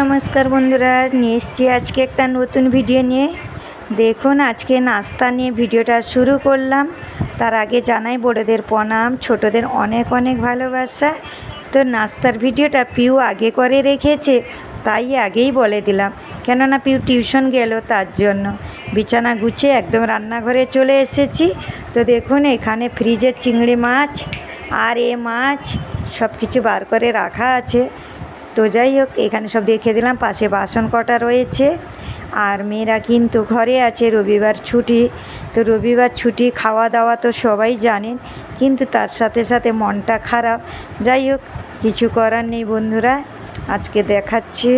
নমস্কার বন্ধুরা, নিয়ে এসছি আজকে একটা নতুন ভিডিও নিয়ে। দেখুন, আজকে নাস্তা নিয়ে ভিডিওটা শুরু করলাম। তার আগে জানাই, বড়োদের প্রণাম, ছোটদের অনেক অনেক ভালোবাসা। তো নাস্তার ভিডিওটা পিউ আগে করে রেখেছে, তাই আগেই বলে দিলাম। কেননা পিউ টিউশন গেল তার জন্য। বিছানা গুছিয়ে একদম রান্নাঘরে চলে এসেছি। তো দেখুন, এখানে ফ্রিজের চিংড়ি মাছ আর এ মাছ সব কিছু বার করে রাখা আছে। তো যাই হোক, এখানে সব দেখে দিলাম, পাশে বাসন কটা রয়েছে। আর মেয়েরা কিন্তু ঘরে আছে, রবিবার ছুটি। তো রবিবার ছুটি খাওয়া দাওয়া তো সবাই জানেন, কিন্তু তার সাথে সাথে মনটা খারাপ। যাই হোক, কিছু করার নেই বন্ধুরা, আজকে দেখাচ্ছি।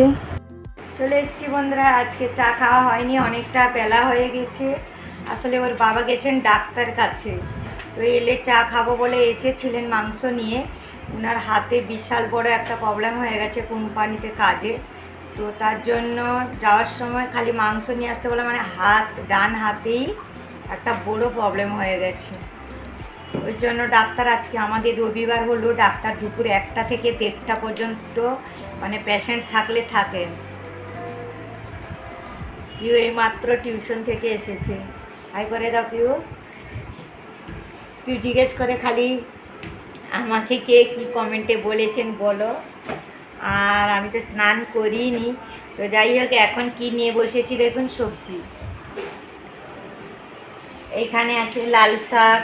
চলে এসেছি বন্ধুরা, আজকে চা খাওয়া হয়নি, অনেকটা বেলা হয়ে গেছে। আসলে ওর বাবা গেছেন ডাক্তার কাছে। তো এলে চা খাব বলে এসেছিলেন মাংস নিয়ে। ওনার হাতে বিশাল বড় একটা প্রবলেম হয়ে গেছে কোম্পানিতে কাজে। তো তার জন্য যাওয়ার সময় খালি মাংস নিয়ে আসতে বলে মানে হাত, ডান হাতেই একটা বড় প্রবলেম হয়ে গেছে। ওই জন্য ডাক্তার আজকে আমাদের রবিবার হলো, ডাক্তার দুপুর একটা থেকে দেড়টা পর্যন্ত মানে পেশেন্ট থাকলে থাকেন। পিউ এই মাত্র টিউশন থেকে এসেছে। হাই করে দাও পিউ। পিউ জিজ্ঞেস করে খালি আমাকে কে কী কমেন্টে বলেছেন বলো। আর আমি তো স্নান করিনি। তো যাই হোক, এখন কি নিয়ে বসেছি দেখুন সবজি। এখানে আছে লাল শাক,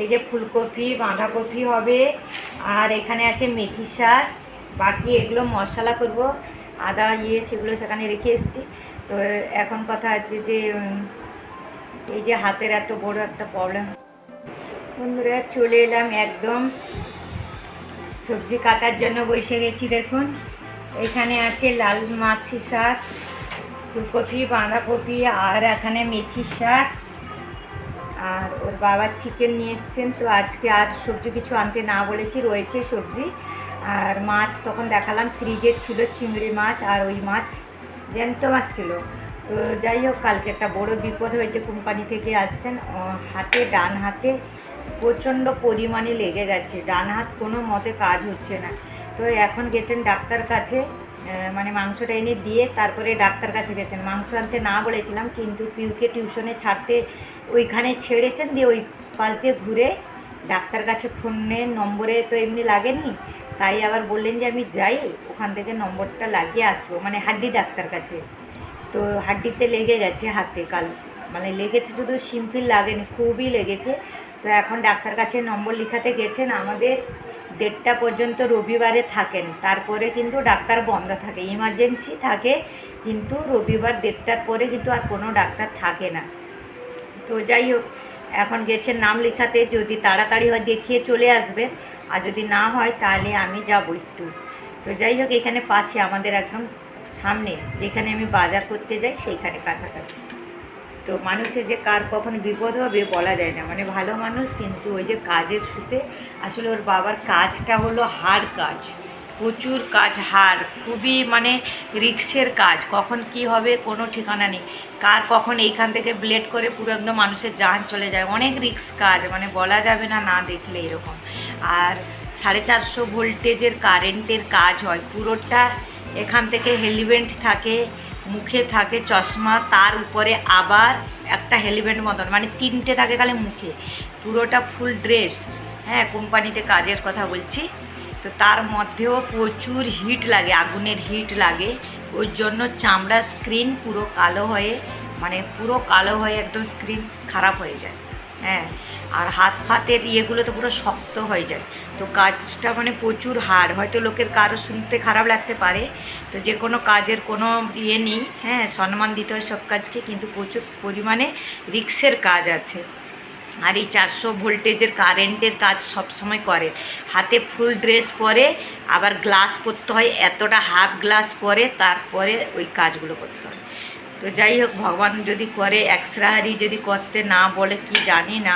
এই যে ফুলকপি, বাঁধাকপি হবে, আর এখানে আছে মেথি শাক। বাকি এগুলো মশলা করব, আদা ইয়ে সেগুলো সেখানে রেখে এসেছি। তো এখন কথা আছে যে এই যে হাতের এত বড় একটা প্রবলেম বন্ধুরা, চলে এলাম একদম। সবজি কাটার জন্য বসে গেছি, দেখুন। এখানে আছে লাল মাছি শাক, ফুলকপি, বাঁধাকপি, আর এখানে মেথি শাক। আর ওর বাবা চিকেন নিয়ে এসছেন, তো আজকে আর সবজি কিছু আনতে না বলেছি, রয়েছে সবজি। আর মাছ তখন দেখালাম ফ্রিজে ছিল চিংড়ি মাছ আর ওই মাছ জ্যান্ত মাছ ছিল। তো যাই হোক, কালকে একটা বড় বিপদ হয়েছে কোম্পানি থেকে আসছেন। হাতে, ডান হাতে প্রচণ্ড পরিমাণে লেগে গেছে। ডান হাত কোনো মতে কাজ হচ্ছে না। তো এখন গেছেন ডাক্তার কাছে মানে মাংসটা এনে দিয়ে তারপরে ডাক্তার কাছে গেছেন। মাংস আনতে না বলেছিলাম, কিন্তু পিউকে টিউশনে ছাড়তে ওইখানে ছেড়েছেন দিয়ে ওই দিয়ে ঘুরে ডাক্তার কাছে ফোনের নম্বরে তো এমনি লাগেনি। তাই আবার বললেন যে আমি যাই, ওখান থেকে নম্বরটা লাগিয়ে আসব। মানে হাড্ডি ডাক্তার কাছে। তো হাড্ডিতে লেগে গেছে হাতে কাল। মানে লেগেছে শুধু সিম্পল লাগেনি, খুবই লেগেছে। তো এখন ডাক্তার কাছে নম্বর লিখাতে গেছেন, আমাদের দেড়টা পর্যন্ত রবিবারে থাকেন। তারপরে কিন্তু ডাক্তার বন্ধ থাকে ইমার্জেন্সি থাকে, কিন্তু রবিবার দেড়টার পরে কিন্তু আর কোনো ডাক্তার থাকে না। তো যাই হোক, এখন গেছেন নাম লেখাতে, যদি তাড়াতাড়ি হয় দেখিয়ে চলে আসবে আর যদি না হয় তাহলে আমি যাব একটু। তো যাই হোক, এখানে পাশে আমাদের একদম সামনে, যেখানে আমি বাজার করতে যাই, সেইখানে কাছাকাছি। তো মানুষের যে কার কখন বিপদ হবে বলা যায় না। মানে ভালো মানুষ কিন্তু ওই যে কাজের সুতে আসলে ওর বাবার কাজটা হলো হার কাজ। প্রচুর কাজ হার খুবই মানে রিক্সের কাজ। কখন কি হবে কোনো ঠিকানা নেই। কার কখন এইখান থেকে ব্লেড করে পুরো একদম মানুষের জান চলে যায়। অনেক রিক্স কাজ মানে বলা যাবে না না দেখলে এরকম। আর সাড়ে চারশো ভোল্টেজের কারেন্টের কাজ হয়। পুরোটা এখান থেকে হেলিমেন্ট থাকে, মুখে থাকে চশমা, তার উপরে আবার একটা হেলিমেন্ট মতন মানে তিনটে থাকে খালি মুখে। পুরোটা ফুল ড্রেস হ্যাঁ কোম্পানিতে কাজের কথা বলছি। তো তার মধ্যেও প্রচুর হিট লাগে, আগুনের হিট লাগে। ওর জন্য চামড়ার স্ক্রিন পুরো কালো হয়ে মানে পুরো কালো হয়ে একদম স্ক্রিন খারাপ হয়ে যায়। হ্যাঁ আর হাত ফাতের ইয়েগুলো তো পুরো শক্ত হয়ে যায়। তো কাজটা মানে প্রচুর হার হয়তো লোকের কারও শুনতে খারাপ লাগতে পারে। তো যে কোনো কাজের কোনো ইয়ে নেই হ্যাঁ সম্মান দিতে হয় সব কাজকে, কিন্তু প্রচুর পরিমাণে রিক্সের কাজ আছে। আর এই চারশো ভোল্টেজের কারেন্টের কাজ সব সময় করে। হাতে ফুল ড্রেস পরে, আবার গ্লাস পরতে হয়, এতটা হাফ গ্লাস পরে, তারপরে ওই কাজগুলো করতে হয়। তো যাই হোক, ভগবান যদি করে এক্সরাহারি যদি করতে না বলে, কি জানি না।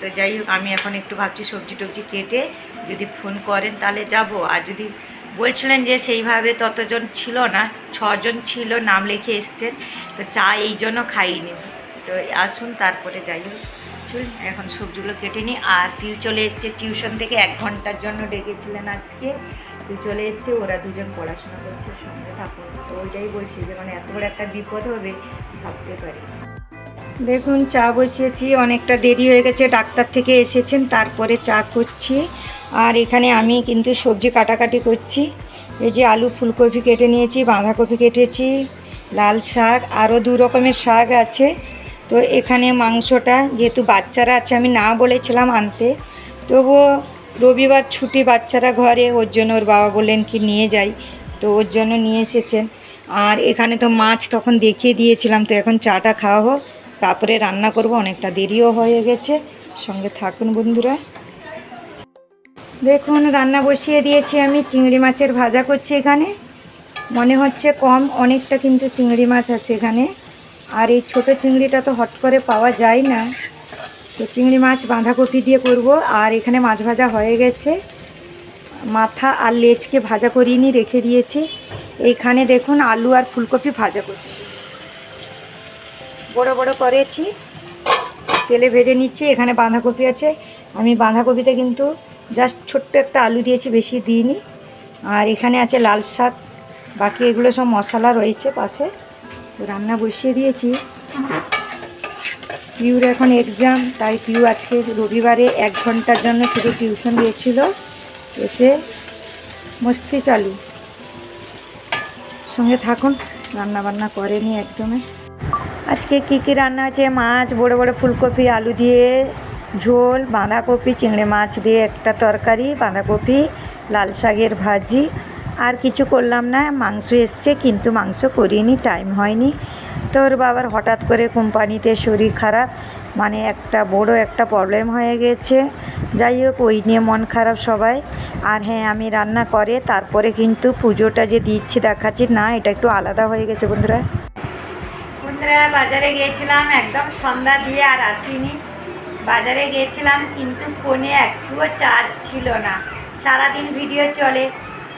তো যাই হোক, আমি এখন একটু ভাবছি সবজি টবজি কেটে যদি ফোন করেন তাহলে যাব। আর যদি বলছিলেন যে সেইভাবে ততজন ছিল না, ছজন ছিল, নাম লিখে এসছেন, তো চা এই জন্য খাইনি। তো আসুন তারপরে যাই হোক। এখন সবজিগুলো কেটে নিই। আর পিউ চলে এসছে টিউশন থেকে, এক ঘণ্টার জন্য ডেকেছিলেন আজকে। পিউ চলে এসছে, ওরা দুজন পড়াশোনা করছে, সঙ্গে থাকুন। তো ওইটাই বলছি যে মানে এত বড় একটা বিপদ হবে, ভাবতে পারি দেখুন, চা বসিয়েছি, অনেকটা দেরি হয়ে গেছে, ডাক্তার থেকে এসেছেন, তারপরে চা করছি। আর এখানে আমি কিন্তু সবজি কাটাকাটি করছি। এই যে আলু ফুলকপি কেটে নিয়েছি, বাঁধাকপি কেটেছি, লাল শাক, আরও দু রকমের শাক আছে। তো এখানে মাংসটা, যেহেতু বাচ্চারা আছে, আমি না বলেছিলাম আনতে, তবুও রবিবার ছুটি বাচ্চারা ঘরে, ওর জন্য ওর বাবা বললেন কি নিয়ে যাই, তো ওর জন্য নিয়ে এসেছেন। আর এখানে তো মাছ তখন দেখিয়ে দিয়েছিলাম, তো এখন চাটা খাওয়া হোক। তারপরে রান্না করব, অনেকটা দেরিও হয়ে গেছে। সঙ্গে থাকুন বন্ধুরা। দেখুন, রান্না বসিয়ে দিয়েছি আমি। চিংড়ি মাছের ভাজা করছি এখানে। মনে হচ্ছে কম, অনেকটা কিন্তু চিংড়ি মাছ আছে এখানে। আর এই ছোট চিংড়িটা তো হট করে পাওয়া যায় না। তো চিংড়ি মাছ বাঁধাকপি দিয়ে করব। আর এখানে মাছ ভাজা হয়ে গেছে। মাথা আর লেজকে ভাজা করিয়ে নিয়ে রেখে দিয়েছি। এইখানে দেখুন, আলু আর ফুলকপি ভাজা করছি। বড় বড় করেছি। তেলে ভেজে নিচ্ছি, এখানে বাঁধাকপি আছে। আমি বাঁধাকপিতে কিন্তু জাস্ট ছোট্ট একটা আলু দিয়েছি, বেশি দিইনি। আর এখানে আছে লাল শাক, বাকি এগুলো সব মশলা রয়েছে পাশে। রান্না বসিয়ে দিয়েছি। পিউর এখন এক্সাম তাই পিউ আজকে রবিবারে এক ঘণ্টার জন্য শুধু টিউশন দিয়েছিল। এসে মস্তি চালু। সঙ্গে থাকুন রান্না বান্না করেনি একদমই আজকে কী কী রান্না আছে? মাছ, বড় বড় ফুলকপি, আলু দিয়ে ঝোল, বাঁধাকপি, চিংড়ি মাছ দিয়ে একটা তরকারি, বাঁধাকপি, লাল শাকের ভাজি। আর কিছু করলাম না, মাংস এসছে, কিন্তু মাংস করিনি টাইম হয়নি। তোর বাবার হঠাৎ করে কোম্পানিতে শরীর খারাপ মানে একটা বড় একটা প্রবলেম হয়ে গেছে। যাই হোক, ওই নিয়ে মন খারাপ সবাই। আর হ্যাঁ আমি রান্না করে, তারপরে কিন্তু পুজোটা যে দিচ্ছি, দেখাচ্ছি, না, এটা একটু আলাদা হয়ে গেছে বন্ধুরা। বন্ধুরা বাজারে গিয়েছিলাম, একদম সন্ধ্যা দিয়ে আর আসিনি। বাজারে গিয়েছিলাম, কিন্তু ফোনে একটুও চার্জ ছিল না। সারাদিন ভিডিও চলে,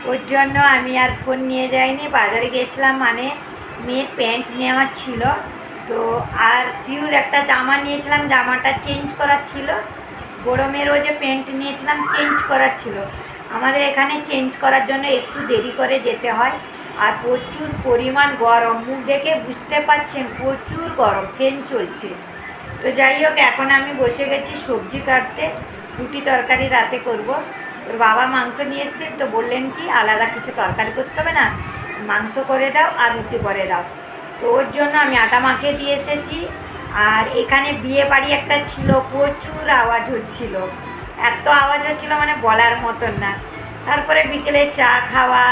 ওর জন্য আমি আর ফোন নিয়ে যাইনি। বাজারে গিয়েছিলাম মানে মেয়ের প্যান্ট নেওয়ার ছিল। তো আর পিউর একটা জামা নিয়েছিলাম, জামাটা চেঞ্জ করার ছিল। বড় মেয়েরও যে প্যান্ট নিয়েছিলাম চেঞ্জ করার ছিল। আমাদের এখানে চেঞ্জ করার জন্য একটু দেরি করে যেতে হয়। আর প্রচুর পরিমাণ গরম। মুখ দেখে বুঝতে পারছেন, প্রচুর গরম, ফ্যান চলছে। তো যাই হোক, এখন আমি বসে গেছি সবজি কাটতে। রুটি তরকারি রাতে করব। ওর বাবা মাংস নিয়ে এসছেন তো বললেন কি, আলাদা কিছু তরকারি করতে হবে না। মাংস করে দাও আর রুটি করে দাও। তো ওর জন্য আমি আটা মাখিয়ে দিয়ে এসেছি। আর এখানে বিয়ে বাড়ি একটা ছিল, প্রচুর আওয়াজ হচ্ছিল। এত আওয়াজ হচ্ছিল মানে বলার মতন না। তারপরে বিকেলে চা খাওয়া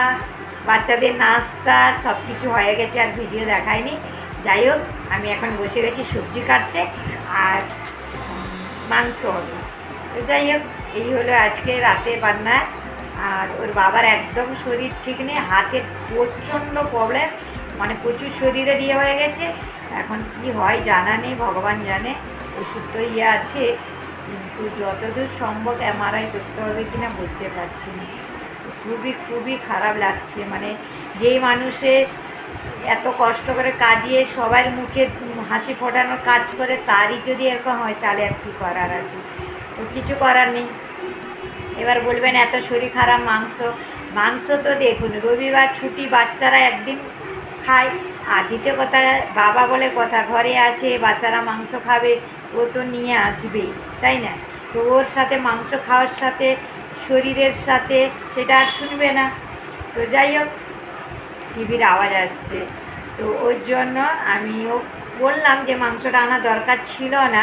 বাচ্চাদের নাস্তা সব কিছু হয়ে গেছে আর ভিডিও দেখায়নি। যাই হোক, আমি এখন বসে গেছি সবজি কাটতে আর মাংস হবে। তো যাই হোক, এই হলো আজকে রাতে রান্না আর ওর বাবার একদম শরীর ঠিক নেই হাতের প্রচণ্ড প্রবলেম মানে প্রচুর শরীরে দিয়ে হয়ে গেছে। এখন কি হয় জানা নেই, ভগবান জানে। ওষুধ তো ইয়ে আছে, কিন্তু যতদূর সম্ভব এমআরআই করতে হবে কিনা বুঝতে পারছি না। খুবই খুবই খারাপ লাগছে। মানে যেই মানুষের এত কষ্ট করে কাজিয়ে সবার মুখে হাসি ফোটানোর কাজ করে, তারই যদি এরকম হয়, তাহলে আর কী করার আছে? তো কিছু করার নেই। এবার বলবেন, এত শরীর খারাপ, মাংস মাংস তো দেখুন, রবিবার ছুটি, বাচ্চারা একদিন খায়। আর দ্বিতীয় কথা, বাবা বলে কথা, ঘরে আছে, বাচ্চারা মাংস খাবে, ও তো নিয়ে আসবেই, তাই না? তো ওর সাথে মাংস খাওয়ার সাথে শরীরের সাথে সেটা আর শুনবে না। তো যাই হোক, টিভির আওয়াজ আসছে। তো ওর জন্য আমিও বললাম যে মাংসটা আনা দরকার ছিল না।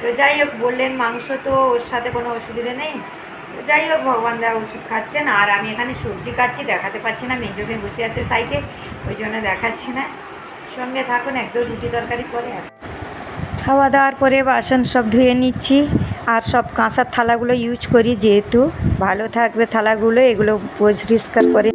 তো যাই হোক, বললেন মাংস তো ওর সাথে কোনো অসুবিধা নেই। তো যাই হোক, ভগবান দেওয়া ওষুধ খাচ্ছেন। আর আমি এখানে সবজি কাটছি, দেখাতে পারছি না মেজমে বসে আছে সাইডে ওই জন্য দেখাচ্ছি না। সঙ্গে থাকুন, একদম রুটি তরকারি করে আস খাওয়া দাওয়ার পরে বাসন সব ধুয়ে নিচ্ছি আর সব কাঁসার থালাগুলো ইউজ করি যেহেতু। ভালো থাকবে থালাগুলো, এগুলো পরিষ্কার করে